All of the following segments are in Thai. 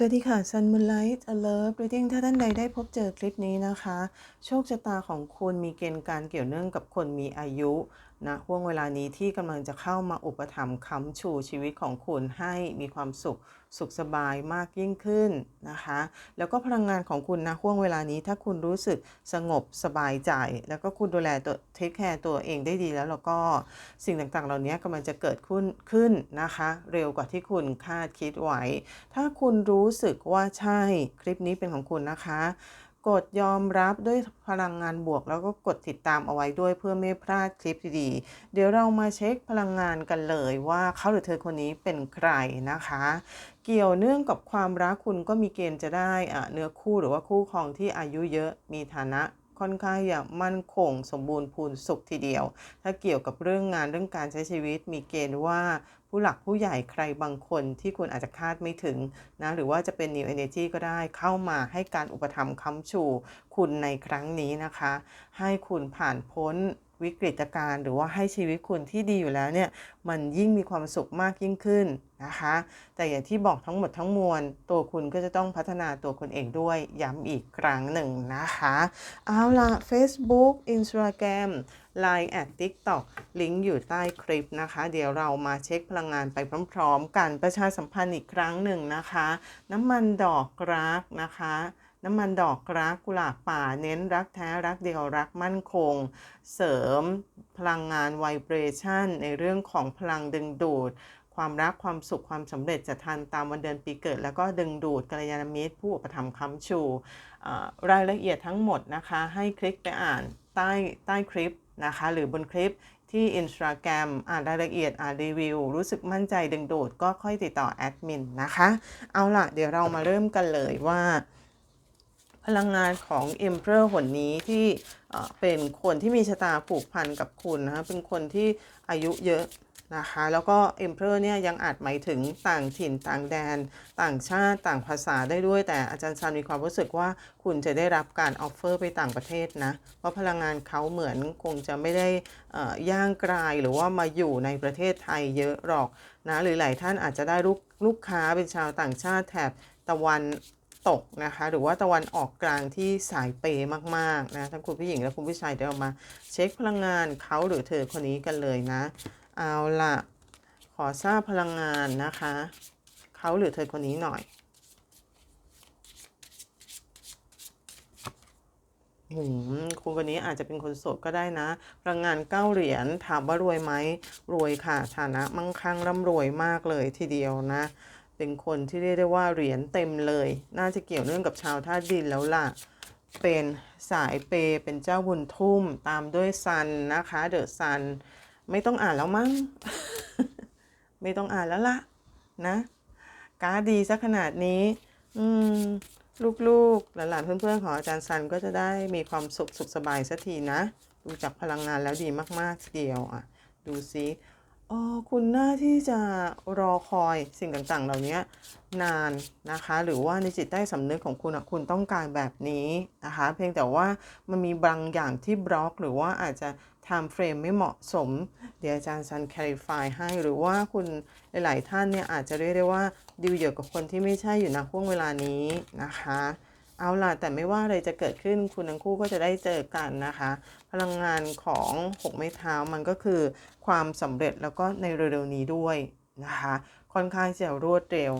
สวัสดีค่ะ Sun Moonlight Alert Reading ถ้าท่านใดได้พบเจอคลิปนี้นะคะ โชคชะตาของคุณมีเกณฑ์การเกี่ยวเนื่องกับคนมีอายุ นะห่วงเวลานี้ที่กำลังจะเข้ามาอุปถัมภ์ค้ำชูชีวิตของคุณให้มีความสุขสุขสบายมากยิ่งขึ้นนะคะ แล้วก็พลังงานของคุณนะห่วงเวลานี้ถ้าคุณรู้สึกสงบสบายใจ แล้วก็คุณดูแลตัวเทคแคร์ตัวเองได้ดีแล้วแล้วก็สิ่งต่างๆ เหล่านี้กำลังจะเกิดขึ้นขึ้นนะคะ เร็วกว่าที่คุณคาดคิดไว้ ถ้าคุณรู้สึกว่าใช่คลิปนี้เป็นของคุณนะคะ กดยอมรับด้วยพลังงานบวก แล้วก็กดติดตามเอาไว้ด้วยเพื่อไม่พลาดคลิปดีๆ เดี๋ยวเรามาเช็คพลังงานกันเลยว่าเขาหรือเธอคนนี้เป็นใครนะคะ เกี่ยวเนื่องกับความรักคุณก็มีเกณฑ์จะได้อะเนื้อคู่หรือว่าคู่ครองที่อายุเยอะมีฐานะ ค่อนข้างอย่างมั่นคง สมบูรณ์พูนสุขทีเดียว ถ้าเกี่ยวกับเรื่องงานเรื่องการใช้ชีวิตมีเกณฑ์ว่าผู้หลักผู้ใหญ่ใครบางคนที่คุณอาจจะคาดไม่ถึงนะหรือว่าจะเป็น New Energy ก็ได้เข้ามาให้การอุปถัมภ์ค้ำชู คุณในครั้งนี้นะคะ ให้คุณผ่านพ้น วิกฤตการณ์หรือว่าให้ชีวิตคุณที่ดีอยู่แล้วเนี่ยมันยิ่งมีความสุขมากยิ่งขึ้นนะคะ แต่อย่างที่บอกทั้งหมดทั้งมวล ตัวคุณก็จะต้องพัฒนาตัวคุณเองด้วย ย้ำอีกครั้งหนึ่งนะคะ เอาล่ะ Facebook Instagram Line แอด TikTok ลิงก์อยู่ใต้คลิปนะคะ เดี๋ยวเรามาเช็คพลังงานไปพร้อม ๆ กันประชาสัมพันธ์อีกครั้งหนึ่งนะคะ น้ำมันดอกรักนะคะ น้ำมันดอกรักกุหลาบป่าเน้นรักแท้รักเดียวรักมั่นคง เสริมพลังงานไวเบรชั่น ในเรื่องของพลังดึงดูด ความรักความสุขความสำเร็จจะทันตามวันเดือนปีเกิด แล้วก็ดึงดูดกัลยาณมิตร ผู้อุปถัมภ์ค้ำชู รายละเอียดทั้งหมดนะคะ ให้คลิกไปอ่านใต้ใต้คลิปนะคะ หรือบนคลิปที่ Instagram อ่านรายละเอียดอ่านรีวิว รู้สึกมั่นใจดึงดูดก็ค่อยติดต่อแอดมินนะคะ เอาล่ะ เดี๋ยวเรามาเริ่มกันเลยว่า พลังงานของ Emperor หนนี้ที่เป็นคนที่มีชะตาผูกพันกับคุณนะคะเป็นคนที่อายุเยอะนะคะแล้วก็ Emperor เนี่ยยังอาจหมายถึงต่างถิ่นต่างแดน ต่างชาติต่างภาษาได้ด้วย แต่อาจารย์ซันมีความรู้สึกว่าคุณจะได้รับการออฟเฟอร์ไปต่างประเทศนะ เพราะพลังงานเขาเหมือนคงจะไม่ได้ย่างกลายหรือว่ามาอยู่ในประเทศไทยเยอะหรอกนะหรือหลายท่านอาจจะได้ลูกลูกค้าเป็นชาวต่างชาติแถบตะวัน ตกนะคะ หรือว่าตะวันออกกลางที่สายเปย์มากๆนะทั้งคุณผู้หญิงและคุณผู้ชายเดี๋ยวเรามาเช็คพลังงานเขาหรือเธอคนนี้กันเลยนะ เอาละขอทราบพลังงานนะคะเขาหรือเธอคนนี้หน่อยหืมคุณคนนี้อาจจะเป็นคนโสดก็ได้นะพลังงานเก้าเหรียญถามว่ารวยไหมรวยค่ะฐานะมั่งคั่งร่ำรวยมากเลยทีเดียวนะ เป็นคนที่เรียกได้ว่าเหรียญเต็มเลย น่าจะเกี่ยวเนื่องกับชาวธาตุดินแล้วล่ะ เป็นสายเปเป็นเจ้าบุญทุ่มตามด้วยซันนะคะเดอะซันไม่ต้องอ่านแล้วมั้ง ไม่ต้องอ่านแล้วล่ะนะการดดีซะขนาดนี้ อืม ลูกๆ หลานๆ เพื่อนๆ ของอาจารย์ซันก็จะได้มีความสุขสุขสบายสักทีนะ ดูจากพลังงานแล้วดีมากๆ เดียวอะ ดูซิ เออคุณน่าที่จะรอคอยสิ่งต่างๆ เหล่านี้นานนะคะ หรือว่าในจิตใต้สำนึกของคุณคุณต้องการแบบนี้นะคะ เพียงแต่ว่ามันมีบางอย่างที่บล็อก หรือว่าอาจจะ time frame ไม่เหมาะสม เดี๋ยวอาจารย์ซัน clarify ให้หรือว่าคุณหลาย ๆ ท่านเนี่ยอาจจะเรียกได้ว่าดิวอยู่กับคนที่ไม่ใช่อยู่ในห่วงเวลานี้นะคะ เอาล่ะแต่ไม่ว่าอะไรจะเกิดขึ้นคุณทั้งคู่ก็จะได้เจอกันนะคะ พลังงานของหกไม้เท้ามันก็คือความสำเร็จแล้วก็ในเร็วๆนี้ด้วยนะคะ ค่อนข้างจะรวดเร็ว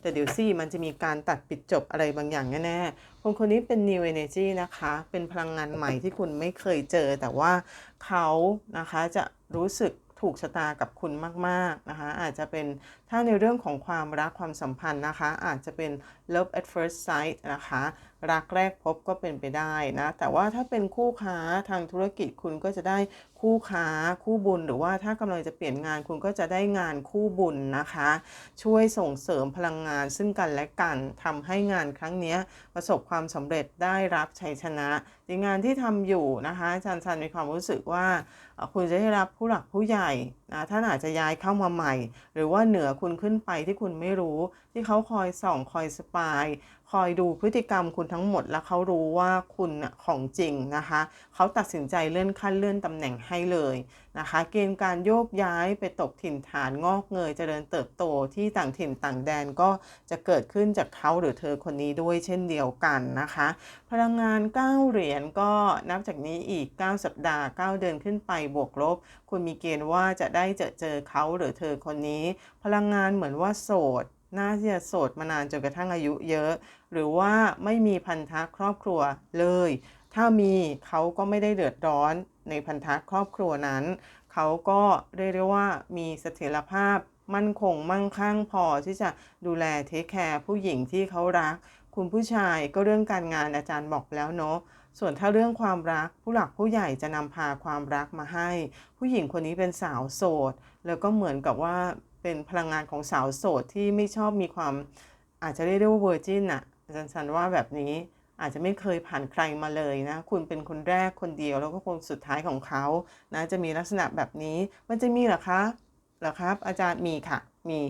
แต่เดี๋ยวสิมันจะมีการตัดปิดจบอะไรบางอย่างแน่ๆคนคนนี้เป็น new energy นะคะ เป็นพลังงานใหม่ที่คุณไม่เคยเจอ แต่ว่าเขานะคะจะรู้สึก ถูกชะตากับคุณมาก ๆ นะคะ อาจจะเป็นถ้าในเรื่องของความรักความสัมพันธ์นะคะ อาจจะเป็น love at first sight นะคะ รักแรกพบก็เป็นไปได้นะ แต่ว่าถ้าเป็นคู่ค้าทางธุรกิจคุณก็จะได้คู่ค้าคู่บุญ หรือว่าถ้ากำลังจะเปลี่ยนงานคุณก็จะได้งานคู่บุญนะคะ ช่วยส่งเสริมพลังงานซึ่งกันและกันทำให้งานครั้งนี้ประสบความสำเร็จได้รับชัยชนะในงานที่ทำอยู่นะคะอาจารย์ชันมีความรู้สึกว่าคุณจะได้รับผู้หลักผู้ใหญ่นะท่านอาจจะย้ายเข้ามาใหม่ หรือว่าเหนือคุณขึ้นไปที่คุณไม่รู้ ที่เขาคอยส่องคอยสปาย คอยดูพฤติกรรมคุณทั้งหมดแล้วเขารู้ว่าคุณน่ะของจริงนะคะ เขาตัดสินใจเลื่อนขั้นเลื่อนตำแหน่งให้เลยนะคะ เกณฑ์การโยกย้ายไปตกถิ่นฐานงอกเงยเจริญเติบโตที่ต่างถิ่นต่างแดนก็จะเกิดขึ้นจากเขาหรือเธอคนนี้ด้วยเช่นเดียวกันนะคะ พลังงาน 9 เหรียญก็นับจากนี้อีก 9 สัปดาห์ 9 เดือนขึ้นไปบวกลบ คุณมีเกณฑ์ว่าจะได้เจอเจอเขาหรือเธอคนนี้ พลังงานเหมือนว่าโสด น่าจะโสดมานานจนกระทั่งอายุเยอะ หรือว่าไม่มีพันธะครอบครัวเลย ถ้ามีเขาก็ไม่ได้เดือดร้อนในพันธะครอบครัวนั้น เขาก็เรียกได้ว่ามีเสถียรภาพมั่นคงมั่งคั่งพอที่จะดูแลเทคแคร์ผู้หญิงที่เขารัก คุณผู้ชายก็เรื่องการงานอาจารย์บอกแล้วเนาะส่วนถ้าเรื่องความรักผู้หลักผู้ใหญ่จะนำพาความรักมาให้ ผู้หญิงคนนี้เป็นสาวโสด แล้วก็เหมือนกับว่า เป็นพลังงานของสาวโสดที่ไม่ชอบมีความอาจจะเรียกได้ว่าเวอร์จินอะอาจารย์สันว่าแบบนี้อาจจะไม่เคยผ่านใครมาเลยนะ คุณเป็นคนแรกคนเดียวแล้วก็คนสุดท้ายของเขานะจะมีลักษณะแบบนี้มันจะมีเหรอคะหรอครับ อาจารย์มีค่ะมี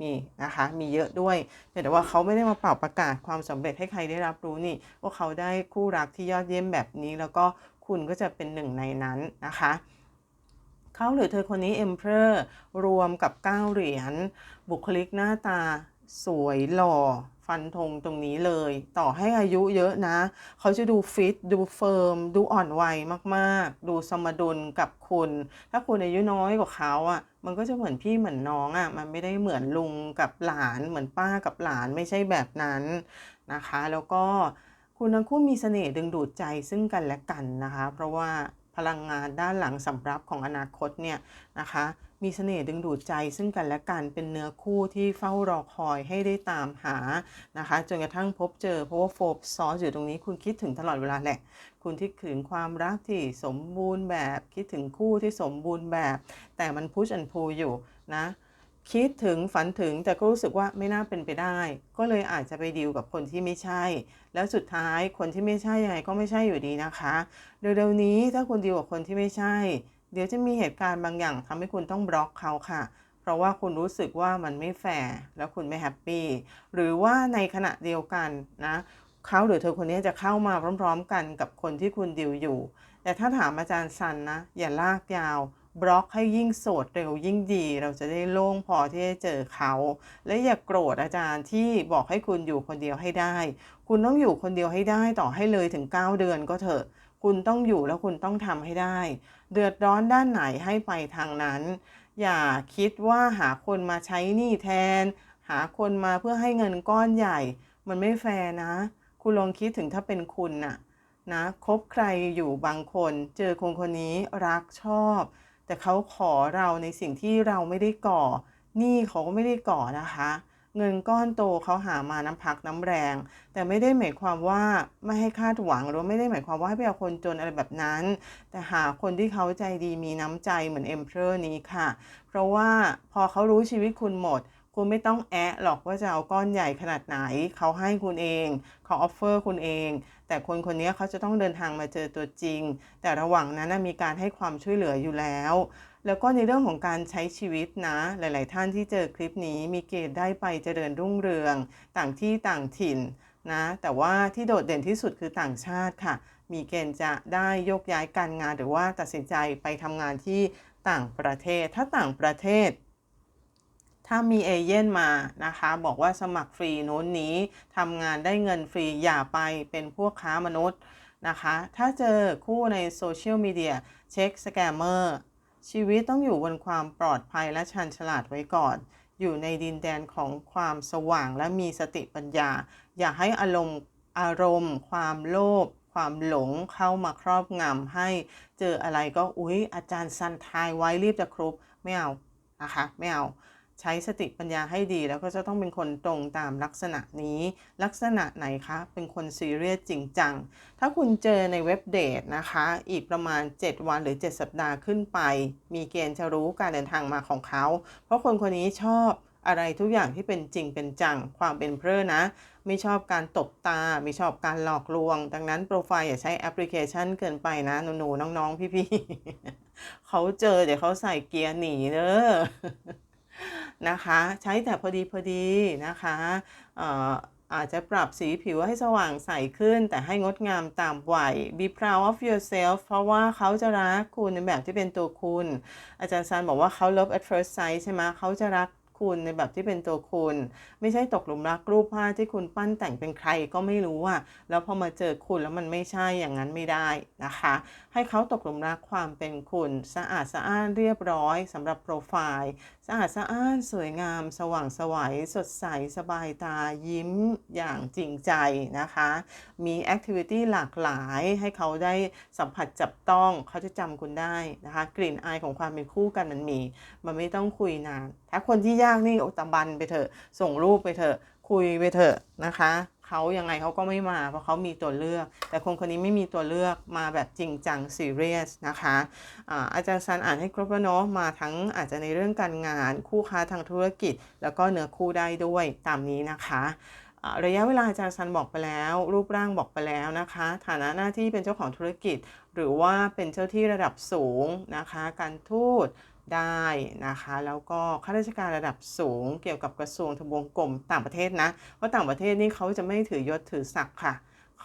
มีนะคะมีเยอะด้วยแต่ว่าเขาไม่ได้มาเป่าประกาศความสำเร็จให้ใครได้รับรู้นี่ว่าเขาได้คู่รักที่ยอดเยี่ยมแบบนี้ แล้วก็คุณก็จะเป็นหนึ่งในนั้นนะคะ เขาหรือเธอคนนี้ Emperor รวมกับ 9 เหรียญ บุคลิกหน้าตาสวยหล่อ ฟันธงตรงนี้เลย ต่อให้อายุเยอะนะ เขาจะดูฟิต ดูเฟิร์ม ดูอ่อนวัยมากๆ ดูสมดุลกับคุณ ถ้าคุณอายุน้อยกว่าเขาอะมันก็จะเหมือนพี่เหมือนน้องอะ มันไม่ได้เหมือนลุงกับหลาน เหมือนป้ากับหลานไม่ใช่แบบนั้นนะคะ แล้วก็คุณทั้งคู่มีเสน่ห์ดึงดูดใจซึ่งกันและกันนะคะ เพราะว่า ลังงานด้านหลังสำรับของอนาคตเนี่ยนะคะ มีเสน่ห์ดึงดูดใจซึ่งกันและกันเป็นเนื้อคู่ที่เฝ้ารอคอยให้ได้ตามหานะคะจนกระทั่งพบเจอเพราะว่าโฟบซอสอยู่ตรงนี้คุณคิดถึงตลอดเวลาแหละ คุณคิดถึงความรักที่สมบูรณ์แบบคิดถึงคู่ที่สมบูรณ์แบบ แต่มันพุชอันพูอยู่นะ คิดถึงฝันถึงแต่ก็รู้สึกว่าไม่น่าเป็นไปได้ ก็เลยอาจจะไปดีลกับคนที่ไม่ใช่ แล้วสุดท้ายคนที่ไม่ใช่ยังไงก็ไม่ใช่อยู่ดีนะคะเร็วๆนี้ถ้าคุณดีลกับคนที่ไม่ใช่ เดี๋ยวจะมีเหตุการณ์บางอย่างทำให้คุณต้องบล็อกเขาค่ะ เพราะว่าคุณรู้สึกว่ามันไม่แฟร์แล้วคุณไม่แฮปปี้หรือว่าในขณะเดียวกันนะเขาหรือเธอคนนี้จะเข้ามาพร้อม ๆ กันกับคนที่คุณดิวอยู่ แต่ถ้าถามอาจารย์ซันนะอย่าลากยาว บล็อกให้ยิ่งโสดเร็วยิ่งดี เราจะได้โล่งพอที่จะเจอเขา และอย่ากโกรธอาจารย์ที่บอกให้คุณอยู่คนเดียวให้ได้ คุณต้องอยู่คนเดียวให้ได้ต่อให้เลยถึง 9 เดือนก็เถอะ คุณต้องอยู่แล้วคุณต้องทำให้ได้ เดือดร้อนด้านไหนให้ไปทางนั้น อย่าคิดว่าหาคนมาใช้หนี้แทน หาคนมาเพื่อให้เงินก้อนใหญ่ มันไม่แฟร์นะ คุณลองคิดถึงถ้าเป็นคุณน่ะนะคบใครอยู่บางคน เจอคนคนนี้รักชอบ แต่เขาขอเราในสิ่งที่เราไม่ได้ก่อหนี้เขาก็ไม่ได้ก่อนะคะ เงินก้อนโตเขาหามาน้ำพักน้ำแรง แต่ไม่ได้หมายความว่าไม่ให้คาดหวังหรือไม่ได้หมายความว่าให้ไปเอาคนจนอะไรแบบนั้น แต่หาคนที่เขาใจดีมีน้ำใจเหมือนเอ็มเพอร์นี้ค่ะ เพราะว่าพอเขารู้ชีวิตคุณหมด คุณไม่ต้องแอะหรอกว่าจะเอาก้อนใหญ่ขนาดไหน เขาให้คุณเองเขาออฟเฟอร์คุณเอง แต่คนคนนี้เขาจะต้องเดินทางมาเจอตัวจริง แต่ระหว่างนั้นมีการให้ความช่วยเหลืออยู่แล้ว แล้วก็ในเรื่องของการใช้ชีวิตนะ หลาย ๆ ท่านที่เจอคลิปนี้มีเกณฑ์ได้ไปเจริญรุ่งเรือง ต่างที่ต่างถิ่นนะ แต่ว่าที่โดดเด่นที่สุดคือต่างชาติค่ะ มีเกณฑ์จะได้ยกย้ายการงานหรือว่าตัดสินใจไปทำงานที่ต่างประเทศ ถ้าต่างประเทศ ถ้ามีเอเย่นมานะคะ บอกว่าสมัครฟรีโน้นนี้ทำงานได้เงินฟรีอย่าไปเป็นพวกค้ามนุษย์นะคะ ถ้าเจอคู่ในโซเชียลมีเดียเช็คสแกมเมอร์ชีวิตต้องอยู่บนความปลอดภัยและชันฉลาดไว้ก่อน อยู่ในดินแดนของความสว่างและมีสติปัญญา อย่าให้อารมณ์อารมณ์ ความโลภความหลงเข้ามาครอบงำให้เจออะไรก็อุ๊ย อาจารย์ซันทายไว้รีบจะครบไม่เอานะคะ ไม่เอา ใช้สติปัญญาให้ดี แล้วก็จะต้องเป็นคนตรงตามลักษณะนี้ ลักษณะไหนคะ เป็นคนซีเรียสจริงจัง ถ้าคุณเจอในเว็บเดทนะคะ อีกประมาณ 7 วันหรือ 7 สัปดาห์ขึ้นไป มีเกณฑ์จะรู้การเดินทางมาของเขา เพราะคนคนนี้ชอบอะไรทุกอย่างที่เป็นจริงเป็นจัง ความเป็นเพร่อนะ ไม่ชอบการตบตา ไม่ชอบการหลอกลวง ดังนั้นโปรไฟล์อย่าใช้แอปพลิเคชันเกินไปนะหนูๆน้องๆ พี่ๆเขาเจอเดี๋ยวเขาใส่เกียร์หนีเด้อ นะคะ ใช้แต่พอดีพอดีนะคะอออาจจะปรับสีผิวให้สว่างใสขึ้น แต่ให้งดงามตามวัย be proud of yourself เพราะว่าเขาจะรักคุณในแบบที่เป็นตัวคุณ อาจารย์ซันบอกว่าเขา love at first sight ใช่ไหมเขาจะรัก คุณในแบบที่เป็นตัวคุณ ไม่ใช่ตกหลุมรักรูปภาพที่คุณปั้นแต่งเป็นใครก็ไม่รู้อะแล้วพอมาเจอคุณแล้วมันไม่ใช่อย่างนั้นไม่ได้นะคะ ให้เขาตกหลุมรักความเป็นคุณสะอาดสะอ้านเรียบร้อยสำหรับโปรไฟล์สะอาดสะอ้านสวยงาม สว่างสวัยสดใสสบายตายิ้มอย่างจริงใจนะคะ มีแอคทิวิตี้หลากหลายให้เขาได้สัมผัสจับต้องเขาจะจำคุณได้นะคะ กลิ่นอายของความเป็นคู่กันมันมี มันไม่ต้องคุยนาน ถ้าคนที่ยากากนี่โอตะบันไปเถอะ ส่งรูปไปเถอะ คุยไปเถอะนะคะเขายังไงเขาก็ไม่มา เพราะเขามีตัวเลือก แต่คนคนนี้ไม่มีตัวเลือกมาแบบจริงจังซีเรียสนะคะอาอาจารย์ซันอ่านให้ครบแล้วเนาะมาทั้งอาจจะในเรื่องการงานคู่ค้าทางธุรกิจ แล้วก็เนื้อคู่ได้ด้วยตามนี้นะคะระยะเวลาอาจารย์ซันบอกไปแล้ว รูปร่างบอกไปแล้วนะคะ ฐานะหน้าที่เป็นเจ้าของธุรกิจ หรือว่าเป็นเจ้าที่ระดับสูงนะคะ การทูต ได้นะคะ แล้วก็ข้าราชการระดับสูงเกี่ยวกับกระทรวงทบวงกรมต่างประเทศนะ เพราะต่างประเทศนี่เขาจะไม่ถือยศถือศักดิ์ค่ะ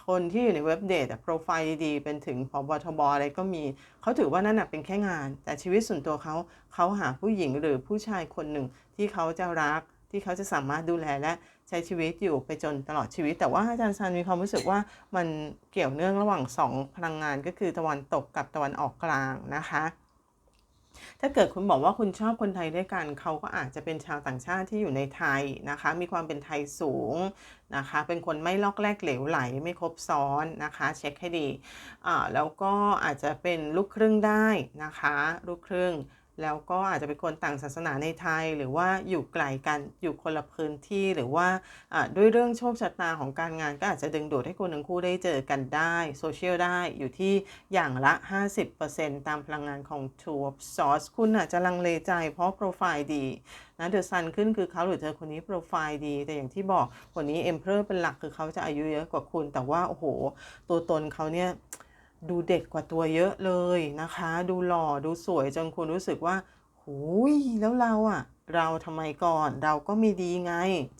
คนที่อยู่ในเว็บเดทโปรไฟล์ดีๆ เป็นถึงพบทบอะไรก็มี เขาถือว่านั่นเป็นแค่งาน แต่ชีวิตส่วนตัวเขาเขาหาผู้หญิงหรือผู้ชายคนหนึ่งที่เขาจะรักที่เขาจะสามารถดูแลและใช้ชีวิตอยู่ไปจนตลอดชีวิต แต่ว่าอาจารย์ซันมีความรู้สึกว่ามันเกี่ยวเนื่องระหว่างสองพลังงานก็คือตะวันตกกับตะวันออกกลางนะคะ ถ้าเกิดคุณบอกว่าคุณชอบคนไทยด้วยกัน เขาก็อาจจะเป็นชาวต่างชาติที่อยู่ในไทยนะคะ มีความเป็นไทยสูงนะคะ เป็นคนไม่ลอกแลกเหลวไหลไม่ครบซ้อนนะคะ เช็คให้ดีอ่าแล้วก็อาจจะเป็นลูกครึ่งได้นะคะ ลูกครึ่ง แล้วก็อาจจะเป็นคนต่างศาสนาในไทย หรือว่าอยู่ไกลกันอยู่คนละพื้นที่หรือว่าด้วยเรื่องโชคชะตาของการงานก็อาจจะดึงดูดให้คนทั้งคู่ได้เจอกันได้โซเชียลได้อยู่ที่อย่างละ 50%ตามพลังงานของ Two of Swords คุณอาจจะลังเลใจเพราะโปรไฟล์ดีนะเดอะซันขึ้นคือเขาหรือเธอคนนี้โปรไฟล์ดี แต่อย่างที่บอกคนนี้เอ็มเพอร์เป็นหลักคือเขาจะอายุเยอะกว่าคุณ แต่ว่าโอ้โห ตัวตนเขาเนี่ย ดูเด็กกว่าตัวเยอะเลยนะคะ ดูหล่อดูสวยจนคุณรู้สึกว่าหูยแล้วเราอะเราทำไมก่อนเราก็มีดีไง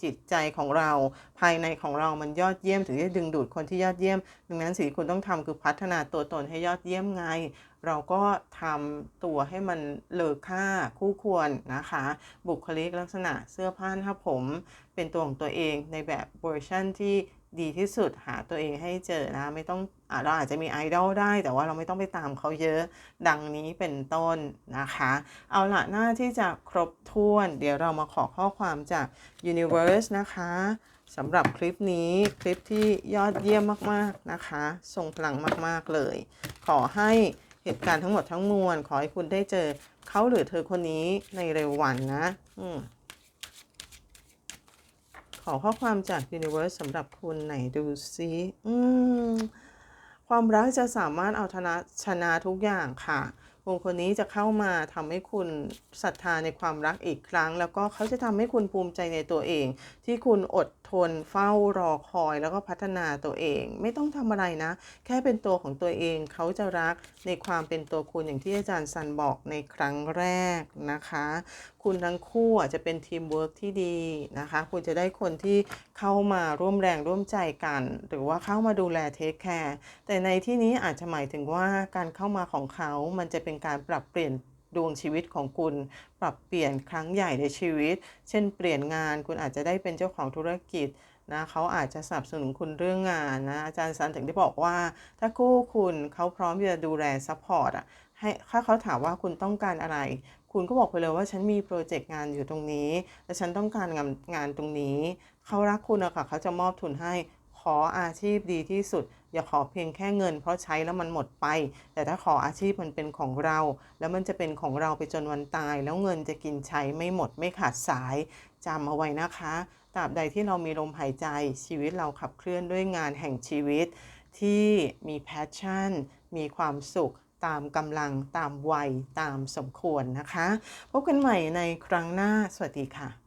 จิตใจของเรา ภายในของเรามันยอดเยี่ยมถึงจะดึงดูดคนที่ยอดเยี่ยม ดังนั้นสิ่งที่คุณต้องทำคือพัฒนาตัวตนให้ยอดเยี่ยมไง เราก็ทำตัวให้มันเลอค่าคู่ควรนะคะ บุคลิกลักษณะเสื้อผ้าหน้าผม เป็นตัวของตัวเองในแบบเวอร์ชั่นที่ ดีที่สุดหาตัวเองให้เจอนะ ไม่ต้องอเราอาจจะมีไอดอลได้ แต่ว่าเราไม่ต้องไปตามเขาเยอะดังนี้เป็นต้นนะคะ เอาละหน้าที่จะครบถ้วน เดี๋ยวเรามาขอข้อความจาก Universe นะคะสำหรับคลิปนี้คลิปที่ยอดเยี่ยมมากๆนะคะทรงพลังมากๆเลย ขอให้เหตุการณ์ทั้งหมดทั้งมวล ขอให้คุณได้เจอเขาหรือเธอคนนี้ในเร็ววันนะ อืม อข้อความจาก Universe สำหรับคุณไหนดูซิอืมความรักจะสามารถเอาชนะชนะทุกอย่างค่ะคนคนนี้จะเข้ามาทำให้คุณศรัทธาในความรักอีกครั้ง แล้วก็เขาจะทำให้คุณภูมิใจในตัวเอง ที่คุณอดทนเฝ้ารอคอยแล้วก็พัฒนาตัวเอง ไม่ต้องทำอะไรนะ แค่เป็นตัวของตัวเองเขาจะรักในความเป็นตัวคุณอย่างที่อาจารย์ซันบอกในครั้งแรกนะคะ คุณทั้งคู่อะจะเป็นทีมเวิร์กที่ดีนะคะ คุณจะได้คนที่เข้ามาร่วมแรงร่วมใจกัน หรือว่าเข้ามาดูแลเทคแคร์แต่ในที่นี้อาจจะหมายถึงว่าการเข้ามาของเขามันจะเป็นการปรับเปลี่ยน ดวงชีวิตของคุณปรับเปลี่ยนครั้งใหญ่ในชีวิต เช่นเปลี่ยนงานคุณอาจจะได้เป็นเจ้าของธุรกิจนะเขาอาจจะสนับสนุนคุณเรื่องงานนะอาจารย์ซันถึงได้บอกว่า ถ้าคู่คุณเขาพร้อมที่จะดูแลซัพพอร์ตอะให้ถ้าเขาถามว่าคุณต้องการอะไร คุณก็บอกไปเลยว่าฉันมีโปรเจกต์งานอยู่ตรงนี้ และฉันต้องการงานงานตรงนี้ เขารักคุณอะค่ะเขาจะมอบทุนให้ ออาชีพดีที่สุด อย่าขอเพียงแค่เงิน เพราะใช้แล้วมันหมดไป แต่ถ้าขออาชีพมันเป็นของเรา แล้วมันจะเป็นของเราไปจนวันตาย แล้วเงินจะกินใช้ไม่หมดไม่ขาดสายจำเอาไว้นะคะตราบใดที่เรามีลมหายใจชีวิตเราขับเคลื่อนด้วยงานแห่งชีวิต ที่มีแพชชั่น มีความสุขตามกำลังตามวัยตามสมควรนะคะ พบกันใหม่ในครั้งหน้า สวัสดีค่ะ